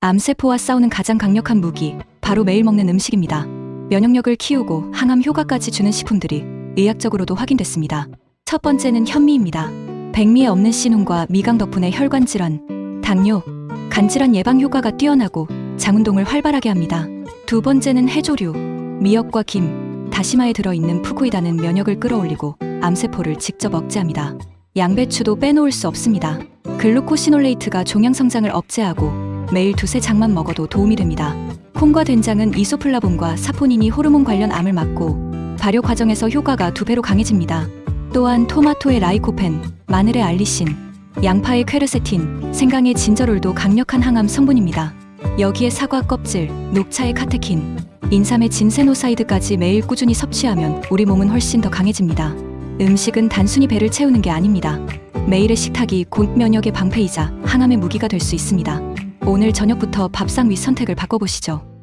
암세포와 싸우는 가장 강력한 무기, 바로 매일 먹는 음식입니다. 면역력을 키우고 항암 효과까지 주는 식품들이 의학적으로도 확인됐습니다. 첫 번째는 현미입니다. 백미에 없는 씨눈과 미강 덕분에 혈관 질환, 당뇨, 간질환 예방 효과가 뛰어나고 장운동을 활발하게 합니다. 두 번째는 해조류, 미역과 김, 다시마에 들어있는 푸구이다는 면역을 끌어올리고 암세포를 직접 억제합니다. 양배추도 빼놓을 수 없습니다. 글루코시놀레이트가 종양 성장을 억제하고 매일 두세 장만 먹어도 도움이 됩니다. 콩과 된장은 이소플라본과 사포닌이 호르몬 관련 암을 막고 발효 과정에서 효과가 두 배로 강해집니다. 또한 토마토의 라이코펜, 마늘의 알리신, 양파의 퀘르세틴, 생강의 진저롤도 강력한 항암 성분입니다. 여기에 사과 껍질, 녹차의 카테킨, 인삼의 진세노사이드까지 매일 꾸준히 섭취하면 우리 몸은 훨씬 더 강해집니다. 음식은 단순히 배를 채우는 게 아닙니다. 매일의 식탁이 곧 면역의 방패이자 항암의 무기가 될 수 있습니다. 오늘 저녁부터 밥상 위 선택을 바꿔보시죠.